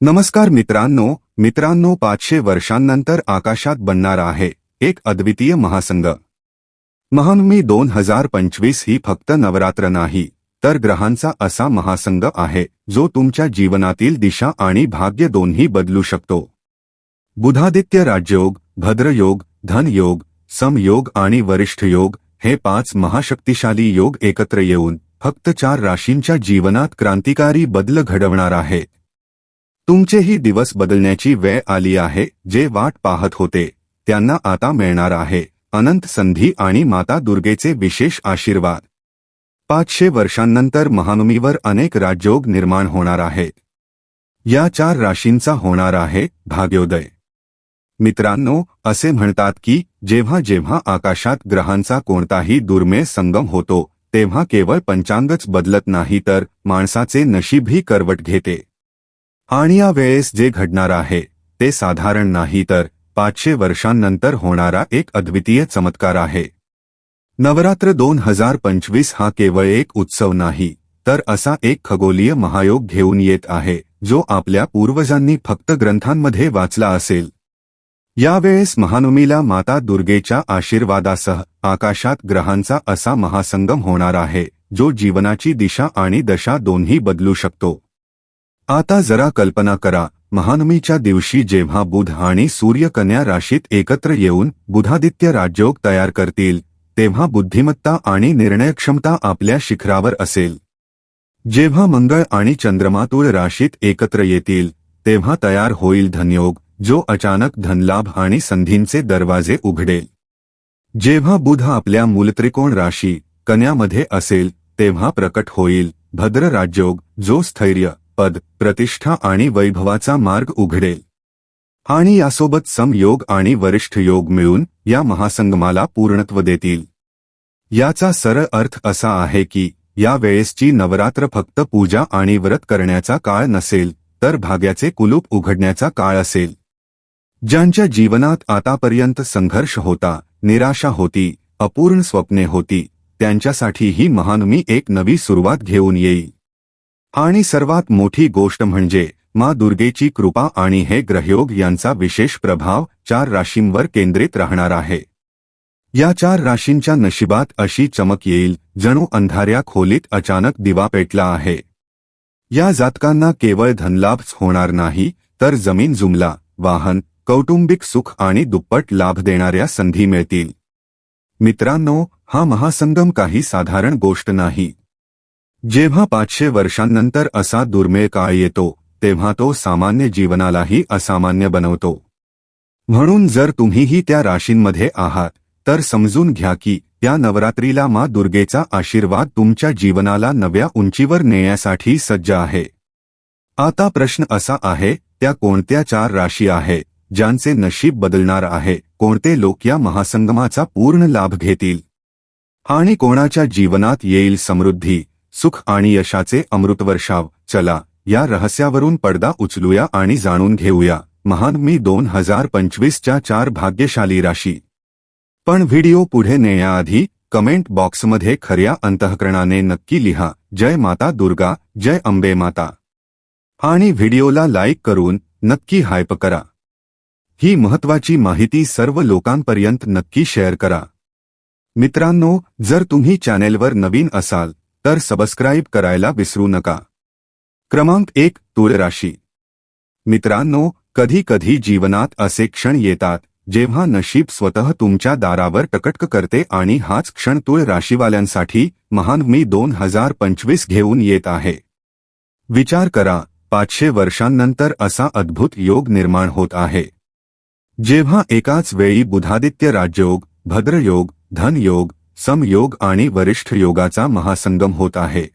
नमस्कार मित्रांनो मित्रांनो पाचशे वर्षांनंतर आकाशात बनणार आहे एक अद्वितीय महासंघ महानमी दोन हजार पंचवीस ही फक्त नवरात्र नाही तर ग्रहांचा असा महासंघ आहे जो तुमच्या जीवनातील दिशा आणि भाग्य दोन्ही बदलू शकतो. बुधादित्य राजयोग भद्रयोग धनयोग समयोग आणि वरिष्ठ योग हे पाच महाशक्तिशाली योग एकत्र येऊन फक्त चार राशींच्या जीवनात क्रांतिकारी बदल घडवणार आहेत तुमचेही दिवस बदलण्याची वेळ आली आहे जे वाट पाहत होते. त्यांना आता मिळणार आहे. अनंत संधी आणि माता दुर्गेचे विशेष आशीर्वाद. पाचशे वर्षांनंतर महानुमीवर अनेक राजयोग निर्माण होणार आहेत या चार राशींचा होणार आहे भाग्योदय. मित्रांनो असे म्हणतात की जेव्हा जेव्हा आकाशात ग्रहांचा कोणताही दुर्मिळ संगम होतो तेव्हा केवळ पंचांगच बदलत नाही तर माणसाचे नशीबही करवट घेते. आणि या वेळेस जे घडणार आहे ते साधारण नाही तर पाचशे वर्षांनंतर होणारा एक अद्वितीय चमत्कार आहे. नवरात्र दोन हजार पंचवीस हा केवळ एक उत्सव नाही तर असा एक खगोलीय महायोग घेऊन येत आहे जो आपल्या पूर्वजांनी फक्त ग्रंथांमध्ये वाचला असेल. यावेळेस महानुमीला माता दुर्गेच्या आशीर्वादासह आकाशात ग्रहांचा असा महासंगम होणार आहे जो जीवनाची दिशा आणि दशा दोन्ही बदलू शकतो. आता जरा कल्पना करा महानमीच्या दिवशी जेव्हा बुध आणि सूर्यकन्या राशीत एकत्र येऊन बुधादित्य राजयोग तयार करतील तेव्हा बुद्धिमत्ता आणि निर्णयक्षमता आपल्या शिखरावर असेल. जेव्हा मंगळ आणि चंद्रमातूळ राशीत एकत्र येतील तेव्हा तयार होईल धनयोग जो अचानक धनलाभ आणि संधींचे दरवाजे उघडेल. जेव्हा बुध आपल्या मूलत्रिकोण राशी कन्यामध्ये असेल तेव्हा प्रकट होईल भद्र राजयोग जो स्थैर्य पद प्रतिष्ठा आणि वैभवाचा मार्ग उघडेल. आणि यासोबत समयोग आणि वरिष्ठ योग मिळून या महासंगमाला पूर्णत्व देतील. याचा सरळ अर्थ असा आहे की या वेळेसची नवरात्र फक्त पूजा आणि व्रत करण्याचा काळ नसेल तर भाग्याचे कुलूप उघडण्याचा काळ असेल. ज्यांच्या जीवनात आतापर्यंत संघर्ष होता निराशा होती अपूर्ण स्वप्ने होती त्यांच्यासाठी ही महानमी एक नवी सुरुवात घेऊन येईल. आणि सर्वात मोठी गोष्ट म्हणजे मा दुर्गेची कृपा आणि हे ग्रहयोग यांचा विशेष प्रभाव चार राशींवर केंद्रित राहणार आहे. या चार राशींच्या नशिबात अशी चमक येईल जणू अंधाऱ्या खोलीत अचानक दिवा पेटला आहे. या जातकांना केवळ धनलाभच होणार नाही तर जमीन जुमला वाहन कौटुंबिक सुख आणि दुप्पट लाभ देणाऱ्या संधी मिळतील. मित्रांनो हा महासंगम काही साधारण गोष्ट नाही. जेव्हा पाचशे वर्षांनंतर असा दुर्मिळ काळ येतो तेव्हा तो सामान्य जीवनालाही असामान्य बनवतो. म्हणून जर तुम्हीही त्या राशींमध्ये आहात तर समजून घ्या की त्या नवरात्रीला मा दुर्गेचा आशीर्वाद तुमच्या जीवनाला नव्या उंचीवर नेण्यासाठी सज्ज आहे. आता प्रश्न असा आहे त्या कोणत्या चार राशी आहे ज्यांचे नशीब बदलणार आहे कोणते लोक या महासंगमाचा पूर्ण लाभ घेतील? आणि कोणाच्या जीवनात येईल समृद्धी? सुख आणि यशाचे अमृतवर्षाव चला या रहस्यावरून पडदा उचलूया आणि जाणून घेऊया. महान मी दोन हजार पंचवीसच्या चार भाग्यशाली राशी. पण व्हिडिओ पुढे नेण्याआधी कमेंट बॉक्समध्ये खऱ्या अंतःकरणाने नक्की लिहा. जय माता दुर्गा जय अंबे माता. आणि व्हिडिओला लाईक करून नक्की हायप करा. ही महत्वाची माहिती सर्व लोकांपर्यंत नक्की शेअर करा. मित्रांनो जर तुम्ही चॅनेलवर नवीन असाल तर सबस्क्राईब करायला विसरू नका. क्रमांक एक तुळ राशी मित्रांनो कधी कधी जीवनात असे क्षण येतात जेव्हा नशीब स्वतः तुमच्या दारावर टकटक करते आणि हाच क्षण तुळ राशीवाल्यांसाठी महान मी दोन हजार पंचवीस घेऊन येत आहे. विचार करा पाचशे वर्षांनंतर असा अद्भुत योग निर्माण होत आहे. जेव्हा एकाच वेळी बुधादित्य राजयोग भद्रयोग धनयोग समयोग आणि वरिष्ठ योगाचा महासंगम होत आहे.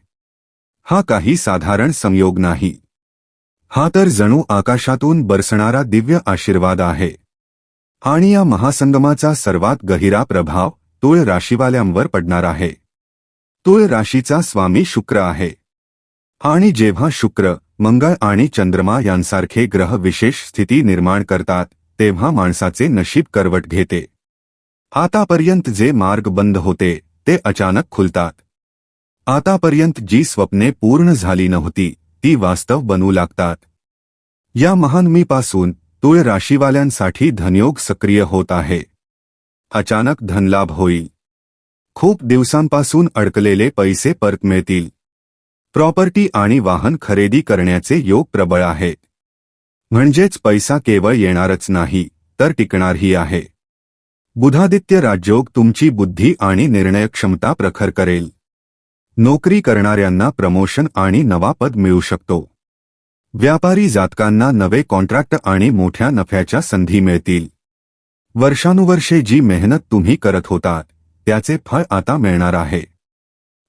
हा काही साधारण संयोग नाही. हा तर जणू आकाशातून बरसणारा दिव्य आशीर्वाद आहे. आणि या महासंगमाचा सर्वात गहिरा प्रभाव तुळ राशीवाल्यांवर पडणार आहे. तुळ राशीचा स्वामी शुक्र आहे. आणि जेव्हा शुक्र मंगळ आणि चंद्रमा यांसारखे ग्रह विशेष स्थिती निर्माण करतात तेव्हा माणसाचे नशीब करवट घेते. आतापर्यंत जे मार्ग बंद होते ते अचानक खुलतात. आतापर्यंत जी स्वप्ने पूर्ण झाली नव्हती ती वास्तव बनू लागतात. या महानमीपासून तुळ राशीवाल्यांसाठी धनयोग सक्रिय होत आहे. अचानक धनलाभ होईल. खूप दिवसांपासून अडकलेले पैसे परत मिळतील. प्रॉपर्टी आणि वाहन खरेदी करण्याचे योग प्रबळ आहेत म्हणजेच पैसा केवळ येणारच नाही तर टिकणारही आहे. बुधादित्य राजयोग तुमची बुद्धी आणि निर्णय क्षमता प्रखर करेल. नोकरी करणाऱ्यांना प्रमोशन आणि नवा पद मिळू शकतो. व्यापारी जातकांना नवे कॉन्ट्रॅक्ट आणि मोठ्या नफ्याच्या संधी मिळतील. वर्षानुवर्षे जी मेहनत तुम्ही करत होतात त्याचे फळ आता मिळणार आहे.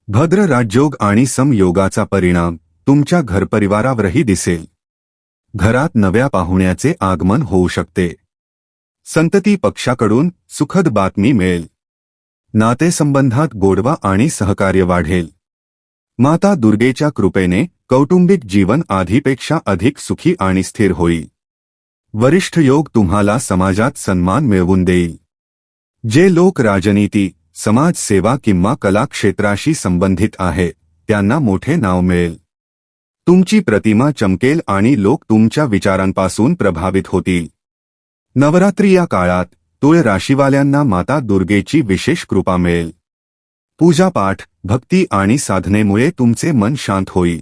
भद्र राजयोग आणि समयोगाचा परिणाम तुमच्या घरपरिवारावरही दिसेल. घरात नव्या पाहुण्याचे आगमन होऊ शकते. संतती पक्षाकडून सुखद बातमी मिळेल. नातेसंबंधात गोडवा आणि सहकार्य वाढेल. माता दुर्गेच्या कृपेने कौटुंबिक जीवन आधीपेक्षा अधिक सुखी आणि स्थिर होईल. वरिष्ठ योग तुम्हाला समाजात सन्मान मिळवून देईल. जे लोक राजनीती समाजसेवा किंवा कला क्षेत्राशी संबंधित आहे त्यांना मोठे नाव मिळेल. तुमची प्रतिमा चमकेल आणि लोक तुमच्या विचारांपासून प्रभावित होतील. नवरात्री या काळात तुळ राशीवाल्यांना माता दुर्गेची विशेष कृपा मिळेल. पूजापाठ भक्ती आणि साधनेमुळे तुमचे मन शांत होईल.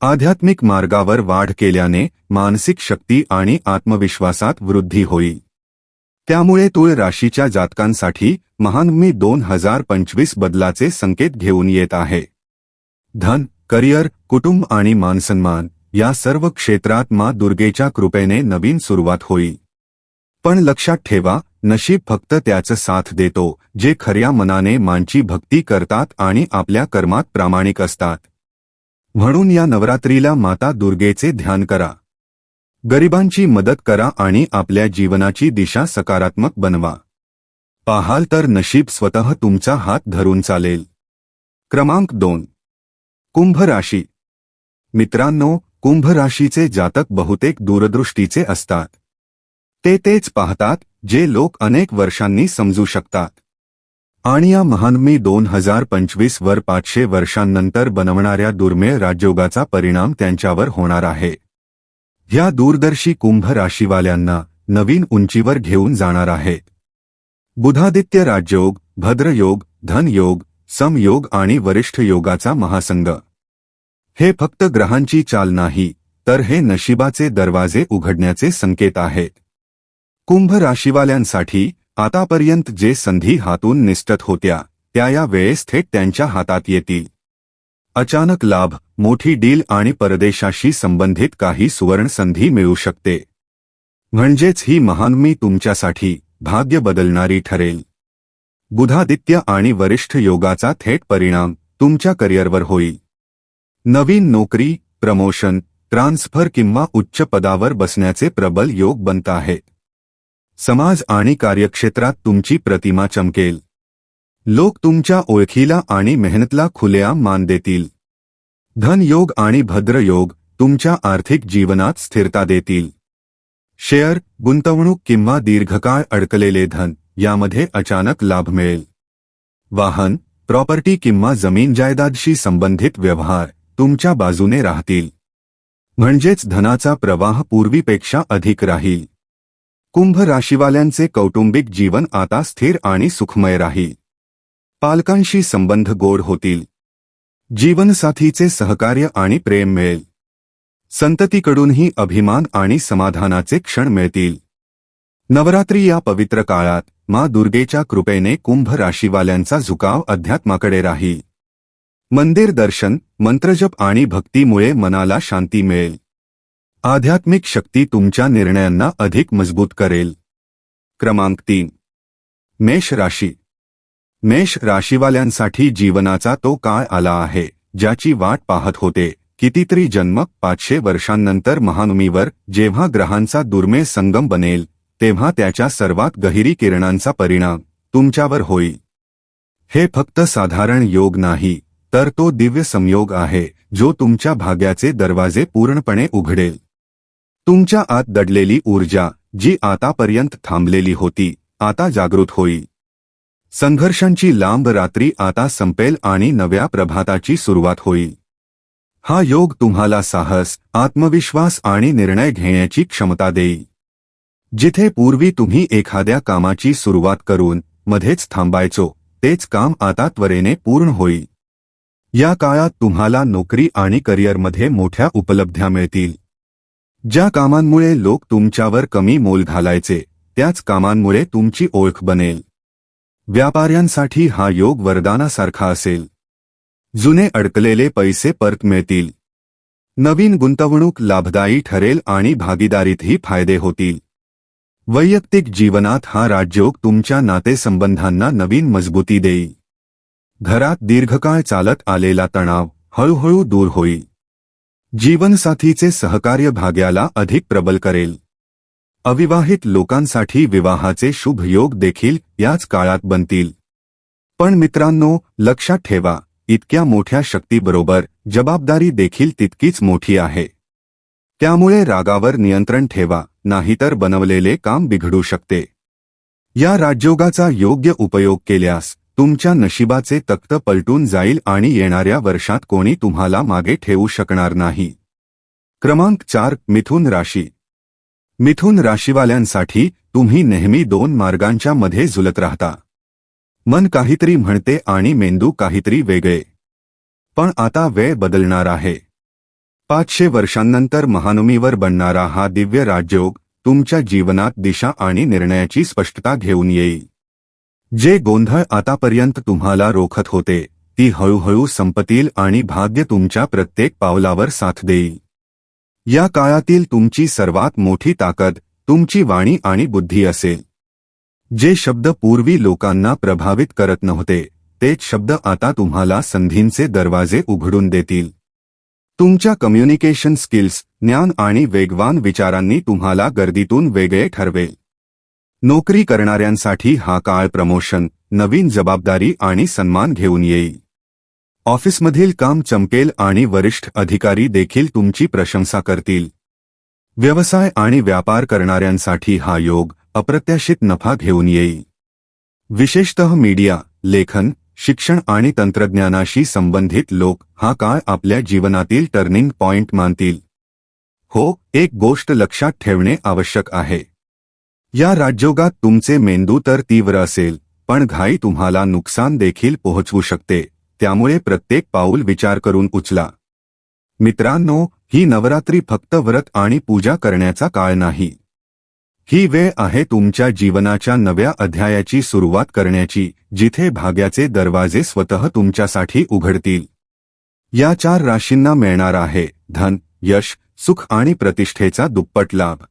आध्यात्मिक मार्गावर वाढ केल्याने मानसिक शक्ती आणि आत्मविश्वासात वृद्धी होईल. त्यामुळे तुळ राशीच्या जातकांसाठी महानमी दोन हजार पंचवीस बदलाचे संकेत घेऊन येत आहे. धन करिअर कुटुंब आणि मानसन्मान या सर्व क्षेत्रात मा दुर्गेच्या कृपेने नवीन सुरुवात होईल. पण लक्षात ठेवा नशीब फक्त त्याचं साथ देतो जे खऱ्या मनाने मांची भक्ती करतात आणि आपल्या कर्मात प्रामाणिक असतात. म्हणून या नवरात्रीला माता दुर्गेचे ध्यान करा. गरिबांची मदत करा आणि आपल्या जीवनाची दिशा सकारात्मक बनवा. पाहाल तर नशीब स्वतः तुमचा हात धरून चालेल. क्रमांक दोन. कुंभ राशी. मित्रांनो कुंभ राशीचे जातक बहुतेक दूरदृष्टीचे असतात. ते तेच पाहतात जे लोक अनेक वर्षांनी समजू शकतात. आणि या महानमी दोन हजार पंचवीस वर पाचशे वर्षांनंतर बनवणाऱ्या दुर्मिळ राजयोगाचा परिणाम त्यांच्यावर होणार आहे. ह्या दूरदर्शी कुंभ राशीवाल्यांना नवीन उंचीवर घेऊन जाणार आहेत. बुधादित्य राजयोग भद्रयोग धनयोग समयोग आणि वरिष्ठ योगाचा महासंघ. हे फक्त ग्रहांची चाल नाही तर हे नशिबाचे दरवाजे उघडण्याचे संकेत आहेत. कुंभ राशीवाल्यांसाठी आतापर्यंत जे संधी हातून निसटत होत्या त्या या वेळेस थेट त्यांच्या हातात येतील. अचानक लाभ मोठी डील आणि परदेशाशी संबंधित काही सुवर्ण संधी मिळू शकते. म्हणजेच ही महानमी तुमच्यासाठी भाग्य बदलणारी ठरेल. बुधादित्य आणि वरिष्ठ योगाचा थेट परिणाम तुमच्या करिअरवर होईल. नवीन नोकरी प्रमोशन ट्रान्सफर किंवा उच्च पदावर बसण्याचे प्रबल योग बनत आहेत समाज आणि कार्यक्षेत्रात तुमची प्रतिमा चमकेल. लोक तुमच्या ओळखीला आणि मेहनतला खुलेआम मान देतील. धनयोग आणि भद्रयोग तुमच्या आर्थिक जीवनात स्थिरता देतील. शेअर गुंतवणूक किंवा दीर्घकाळ अडकलेले धन यामध्ये अचानक लाभ मिळेल. वाहन प्रॉपर्टी किंवा जमीन जायदादशी संबंधित व्यवहार तुमच्या बाजूने राहतील. म्हणजेच धनाचा प्रवाह पूर्वीपेक्षा अधिक राहील. कुंभ राशीवाल्यांचे कौटुंबिक जीवन आता स्थिर आणि सुखमय राहील. पालकांशी संबंध गोड होतील. जीवनसाथीचे सहकार्य आणि प्रेम मिळेल. संततीकडूनही अभिमान आणि समाधानाचे क्षण मिळतील. नवरात्री या पवित्र काळात मा दुर्गेच्या कृपेने कुंभ राशीवाल्यांचा झुकाव अध्यात्माकडे राहील. मंदिर दर्शन मंत्रजप आणि भक्तीमुळे मनाला शांती मिळेल. आध्यात्मिक शक्ती तुमच्या निर्णयांना अधिक मजबूत करेल. क्रमांक तीन. मेष राशी. मेष राशीवाल्यांसाठी जीवनाचा तो काळ आला आहे ज्याची वाट पाहत होते कितीतरी जन्म पाचशे वर्षांनंतर महानुमीवर जेव्हा ग्रहांचा दुर्मिळ संगम बनेल तेव्हा त्याच्या सर्वात गहिरी किरणांचा परिणाम तुमच्यावर होईल. हे फक्त साधारण योग नाही तर तो दिव्य संयोग आहे जो तुमच्या भाग्याचे दरवाजे पूर्णपणे उघडेल. तुमच्या आत दडलेली ऊर्जा जी आतापर्यंत थांबलेली होती आता जागृत होई. संघर्षांची लांब रात्री आता संपेल आणि नव्या प्रभाताची सुरुवात होई. हा योग तुम्हाला साहस आत्मविश्वास आणि निर्णय घेण्याची क्षमता देई. जिथे पूर्वी तुम्ही एखाद्या कामाची सुरुवात करून मध्येच थांबायचो तेच काम आता त्वरेने पूर्ण होई. या काळात तुम्हाला नोकरी आणि करिअरमध्ये मोठ्या उपलब्ध्या मिळतील. ज्या कामांमुळे लोक तुमच्यावर कमी मोल घालायचे त्याच कामांमुळे तुमची ओळख बनेल. व्यापाऱ्यांसाठी हा योग वरदानासारखा असेल. जुने अडकलेले पैसे परत मिळतील. नवीन गुंतवणूक लाभदायी ठरेल आणि भागीदारीतही फायदे होतील. वैयक्तिक जीवनात हा राजयोग तुमच्या नातेसंबंधांना नवीन मजबूती देईल. घरात दीर्घकाळ चालत आलेला तणाव हळूहळू दूर होईल. जीवनसाथीचे सहकार्य भाग्याला अधिक प्रबल करेल. अविवाहित लोकांसाठी विवाहाचे शुभ योग देखील याच काळात बनतील. पण मित्रांनो लक्षात ठेवा इतक्या मोठ्या शक्तीबरोबर जबाबदारी देखील तितकीच मोठी आहे. त्यामुळे रागावर नियंत्रण ठेवा नाहीतर बनवलेले काम बिघडू शकते. या राजयोगाचा योग्य उपयोग केल्यास तुमच्या नशिबाचे तख्त पलटून जाईल आणि येणाऱ्या वर्षात कोणी तुम्हाला मागे ठेवू शकणार नाही. क्रमांक चार मिथुन राशी. मिथुन राशीवाल्यांसाठी तुम्ही नेहमी दोन मार्गांच्या मध्ये झुलत राहता. मन काहीतरी म्हणते आणि मेंदू काहीतरी वेगळे. पण आता वेळ बदलणार आहे. पाचशे वर्षांनंतर महानुमीवर बनणारा हा दिव्य राजयोग तुमच्या जीवनात दिशा आणि निर्णयाची स्पष्टता घेऊन येईल. जे गोंधळ आतापर्यंत तुम्हाला रोखत होते ती हळूहळू संपतील आणि भाग्य तुमच्या प्रत्येक पावलावर साथ देईल. या काळातील तुमची सर्वात मोठी ताकद तुमची वाणी आणि बुद्धी असेल. जे शब्द पूर्वी लोकांना प्रभावित करत नव्हते तेच शब्द आता तुम्हाला संधींचे दरवाजे उघडून देतील. तुमच्या कम्युनिकेशन स्किल्स ज्ञान आणि वेगवान विचारांनी तुम्हाला गर्दीतून वेगळे ठरवेल. नोकरी करणाऱ्यांसाठी हा काळ प्रमोशन नवीन जबाबदारी आणि सन्मान घेऊन येईल. ऑफिसमधील काम चमकेल आणि वरिष्ठ अधिकारी देखील तुमची प्रशंसा करतील. व्यवसाय आणि व्यापार करणाऱ्यांसाठी हा योग अप्रत्याशित नफा घेऊन येईल. विशेषतः मीडिया लेखन शिक्षण आणि तंत्रज्ञानाशी संबंधित लोक हा काळ आपल्या जीवनातील टर्निंग पॉइंट मानतील. हो एक गोष्ट लक्षात ठेवणे आवश्यक आहे. या राजयोगात तुमचे मेंदू तर तीव्र असेल पण घाई तुम्हाला नुकसान देखील पोहोचवू शकते त्यामुळे प्रत्येक पाऊल विचार करून उचला. मित्रांनो ही नवरात्री फक्त व्रत आणि पूजा करण्याचा काळ नाही. ही वेळ आहे तुमच्या जीवनाच्या नव्या अध्यायाची सुरुवात करण्याची जिथे भाग्याचे दरवाजे स्वतः तुमच्यासाठी उघडतील. या चार राशींना मिळणार आहे धन यश सुख आणि प्रतिष्ठेचा दुप्पट लाभ.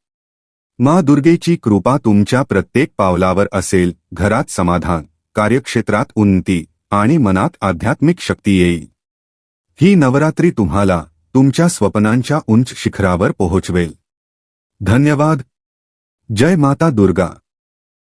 दुर्गेची कृपा तुमच्या प्रत्येक पावलावर असेल घरात समाधान कार्यक्षेत्रात उन्नती आणि मनात आध्यात्मिक शक्ती येईल. ही नवरात्री तुम्हाला तुमच्या स्वप्नांच्या उंच शिखरावर पोहोचवेल. धन्यवाद. जय माता दुर्गा.